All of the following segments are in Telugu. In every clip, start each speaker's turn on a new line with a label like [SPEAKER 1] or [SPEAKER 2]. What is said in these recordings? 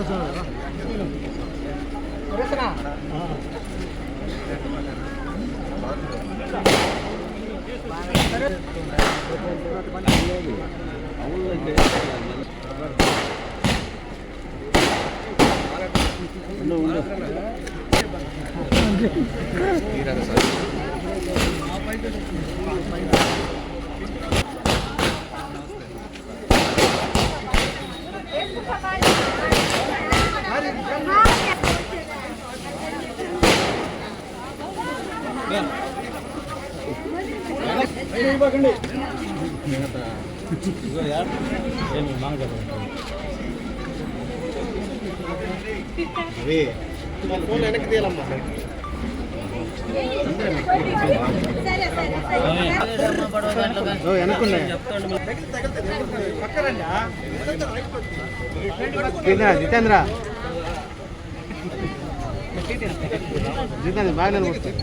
[SPEAKER 1] 하잖아요. ఫోన్ వెనక్కి తీయాలమ్మా జితేంద్ర? జితేంద్ర బాగా నిలబడుతుంది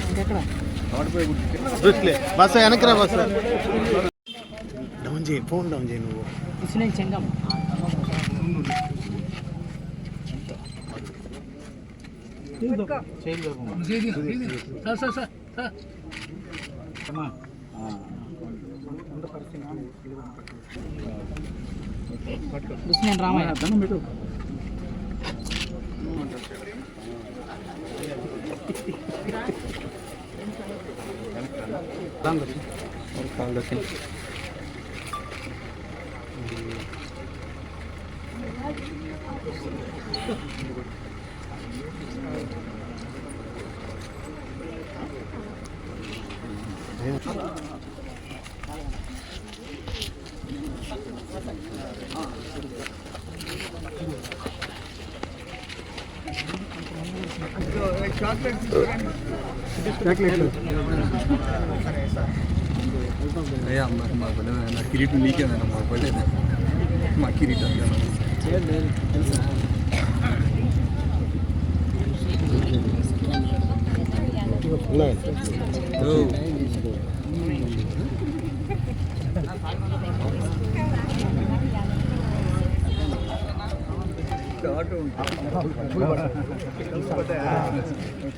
[SPEAKER 1] Bus వెనకరా బస్సు. డౌన్ చేయి ఫోన్ డౌన్ చేయి నువ్వు.
[SPEAKER 2] Muslim Lan bakayım. Kal bakayım.
[SPEAKER 3] అయ్యా మరి మా పల్లె నా కిరీటం నీకేనా మా పల్లె మా కిరీటం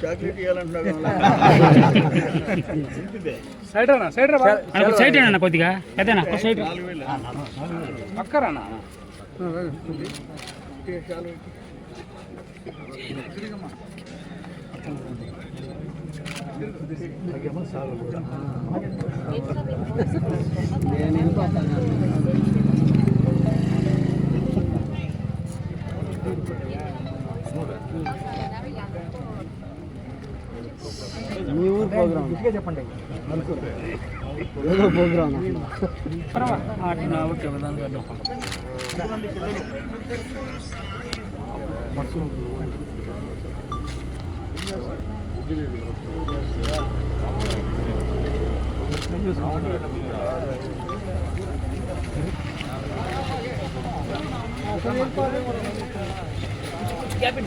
[SPEAKER 3] చాక్లెట్ ఇవ్వాలంటున్నాడు
[SPEAKER 2] సైడ్ అన్న సైడ్ రా సైడ్ అన్న కొద్దిగా పెద్దనా సైడ్ పక్కరానా
[SPEAKER 1] మీ ఊరు ప్రోగ్రామ్ చెప్పండి. ఏదో ప్రోగ్రామ్
[SPEAKER 2] ఓకే Yeah.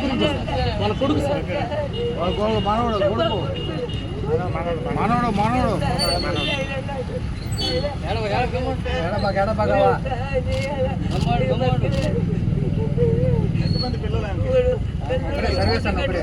[SPEAKER 2] వాళ్ళ కొడుకు సార్
[SPEAKER 1] మనోడు కొడుకు మనోడు మనోడు ఎడబాగ ఎడబాగవా సర్వీస్ అన్న అప్పుడే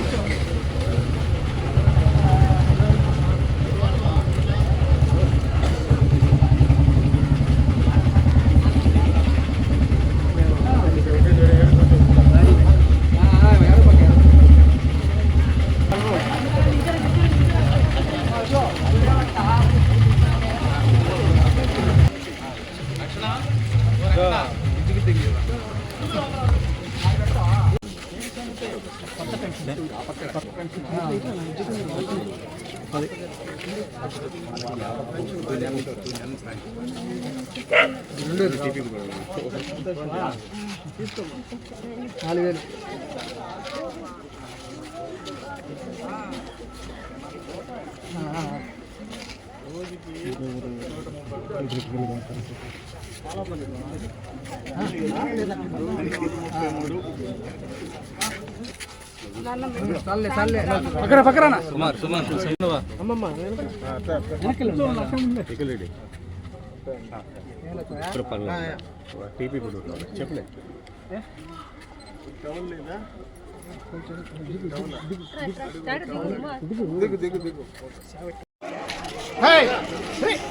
[SPEAKER 4] పక్కన పక్కన.
[SPEAKER 5] సుమారు సుమారు.
[SPEAKER 6] అమ్మమ్మ
[SPEAKER 5] టీపీ చెప్పలే
[SPEAKER 6] దిగు దిగు దిగు గిరిజన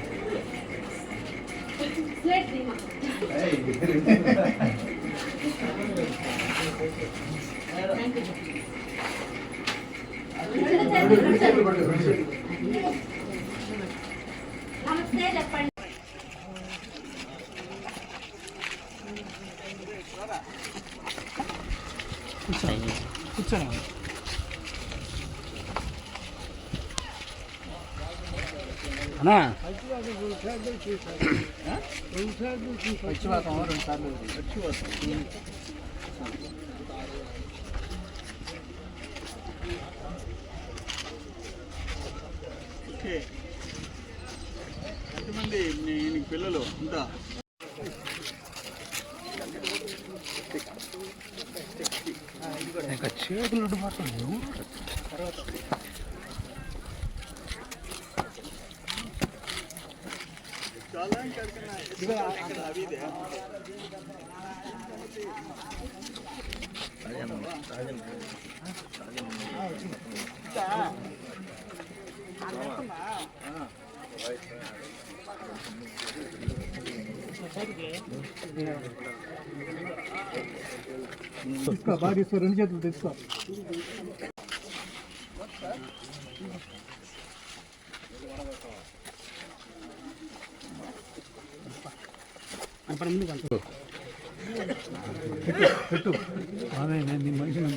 [SPEAKER 2] பிளேட் అన్నా
[SPEAKER 6] పచ్చివాతం రెండు సార్లు
[SPEAKER 4] ఎంతమంది నీకు పిల్లలు అంతా
[SPEAKER 6] తీసుకో బాగా తీసుకో రెండు చేతులు తీసుకో
[SPEAKER 4] అదే నేను నీ మనిషిని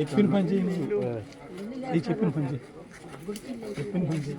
[SPEAKER 4] చెప్పిన పని చేయి నీ చెప్పిన పని చేయి చెప్పిన పని చేయి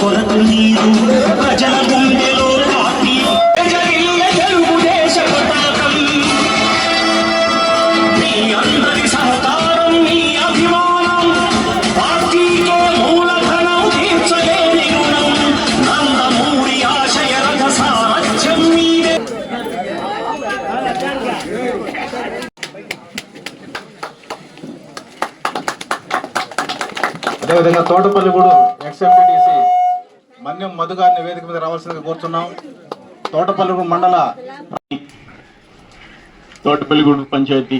[SPEAKER 7] కొరకు నీరు ప్రజల గుండెలో
[SPEAKER 8] అదేవిధంగా తోటపల్లిగూడు ఎక్స్ఎంపీటీసీ మన్యం మధు గారిని వేదిక మీద రావాల్సిందిగా కోరుతున్నాం తోటపల్లిగూడు మండల
[SPEAKER 4] తోటపల్లిగూడు పంచాయతీ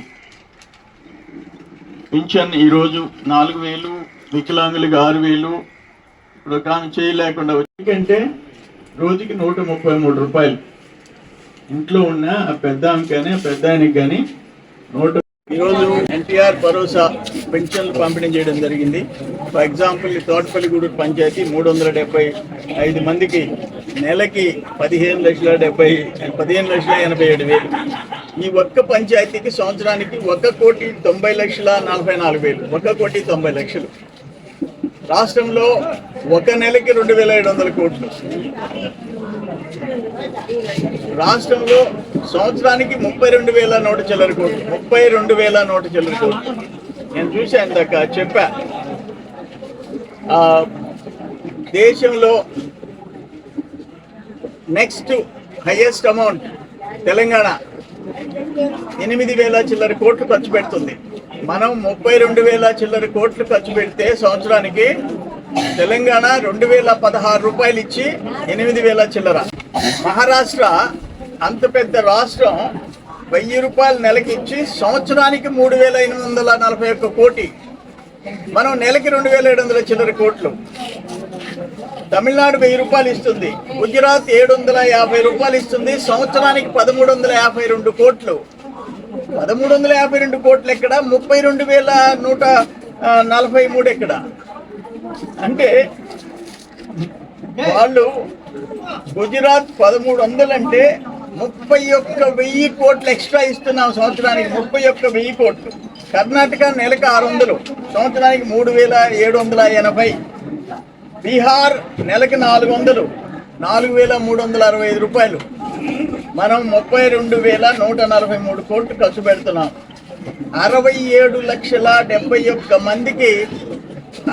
[SPEAKER 4] పింఛన్ ఈరోజు నాలుగు వేలు వికలాంగులకి ఆరు వేలు ఇప్పుడు కానీ చేయలేకుండా ఎందుకంటే రోజుకి నూట ముప్పై మూడు రూపాయలు. ఇంట్లో ఉన్న ఆ పెద్ద ఆమెకి కానీ ఆ పెద్ద ఆయనకి కానీ నూట ఈరోజు ఎన్టీఆర్ భరోసా పెన్షన్లు పంపిణీ చేయడం జరిగింది. ఫర్ ఎగ్జాంపుల్ తోటపల్లిగూడూరు పంచాయతీ మూడు వందల డెబ్బై ఐదు మందికి నెలకి పదిహేను లక్షల డెబ్బై పదిహేను లక్షల ఎనభై ఏడు వేలు. ఈ ఒక్క పంచాయతీకి సంవత్సరానికి ఒక కోటి తొంభై లక్షల నలభై నాలుగు వేలు. ఒక కోటి తొంభై లక్షలు. రాష్ట్రంలో ఒక నెలకి రెండు వేల ఏడు వందల కోట్లు. రాష్ట్రంలో సంవత్సరానికి ముప్పై రెండు వేల నూట చిల్లర కోట్లు. ముప్పై రెండు వేల నూట చిల్లర కోట్లు. నేను చూశాను ఇందాక చెప్పా. ఆ, దేశంలో నెక్స్ట్ హైయెస్ట్ అమౌంట్ తెలంగాణ ఎనిమిది వేల చిల్లర కోట్లు ఖర్చు పెడుతుంది. మనం ముప్పై రెండు వేల చిల్లర కోట్లు ఖర్చు పెడితే సంవత్సరానికి తెలంగాణ రెండు వేల పదహారు రూపాయలు ఇచ్చి ఎనిమిది వేల చిల్లర. మహారాష్ట్ర అంత పెద్ద రాష్ట్రం వెయ్యి రూపాయలు నెలకి ఇచ్చి సంవత్సరానికి మూడు వేల ఎనిమిది వందల నలభై ఒక్క కోటి. మనం నెలకి రెండు వేల ఏడు వందల చిల్లర కోట్లు. తమిళనాడు వెయ్యి రూపాయలు ఇస్తుంది. గుజరాత్ ఏడు వందల యాభై రూపాయలు ఇస్తుంది. సంవత్సరానికి పదమూడు వందల యాభై రెండు కోట్లు. పదమూడు వందల యాభై రెండు కోట్లు ఎక్కడ? ముప్పై రెండు వేల నూట నలభై మూడు ఎక్కడ? అంటే వాళ్ళు గుజరాత్ పదమూడు వందలు అంటే ముప్పై ఒక్క వెయ్యి కోట్లు ఎక్స్ట్రా ఇస్తున్నాం సంవత్సరానికి ముప్పై ఒక్క వెయ్యి కోట్లు. కర్ణాటక నెలకు ఆరు వందలు సంవత్సరానికి మూడు వేల ఏడు వందల ఎనభై. బీహార్ నెలకు నాలుగు వందలు నాలుగు వేల మూడు వందల అరవై ఐదు రూపాయలు. మనం ముప్పై రెండు వేల నూట నలభై మూడు కోట్లు ఖర్చు పెడుతున్నాం. అరవై ఏడు లక్షల డెబ్బై ఒక్క మందికి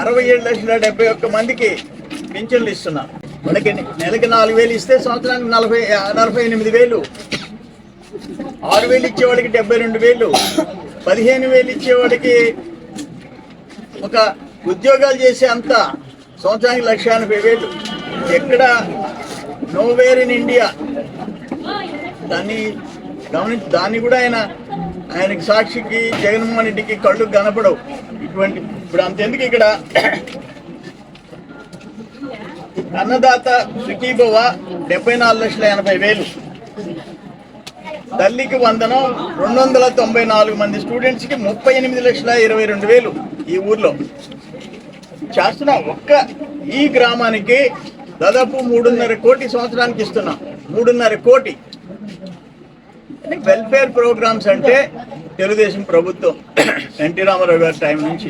[SPEAKER 4] అరవై ఏడు లక్షల డెబ్బై ఒక్క మందికి పింఛన్లు ఇస్తున్నాం. మనకి నెలకి నాలుగు వేలు ఇస్తే సంవత్సరానికి నలభై నలభై ఎనిమిది వేలు. ఆరు వేలు ఇచ్చేవాడికి డెబ్బై రెండు వేలు. పదిహేను వేలు ఇచ్చేవాడికి ఒక ఉద్యోగాలు చేసే అంత సంవత్సరానికి లక్ష ఎనభై వేలు. ఎక్కడ నోవేర్ ఇన్ ఇండియా? దాన్ని గమనించి దాన్ని కూడా ఆయన ఆయనకి సాక్షికి జగన్మోహన్ రెడ్డికి కళ్ళు కనపడవు. ఇటువంటి ఇప్పుడు అంతెందుకు ఇక్కడ? అన్నదాత సుఖీభవ డెబ్బై నాలుగు లక్షల ఎనభై వేలు. తల్లికి వందనం రెండు వందల తొంభై నాలుగు మంది స్టూడెంట్స్కి ముప్పై ఎనిమిది లక్షల ఇరవై రెండు వేలు ఈ ఊర్లో. చేస్తున్న ఒక్క ఈ గ్రామానికి దాదాపు మూడున్నర కోటి సంవత్సరానికి ఇస్తున్నాం. మూడున్నర కోటి. వెల్ఫేర్ ప్రోగ్రామ్స్ అంటే తెలుగుదేశం ప్రభుత్వం. ఎన్టీ రామారావు గారి టైం నుంచి.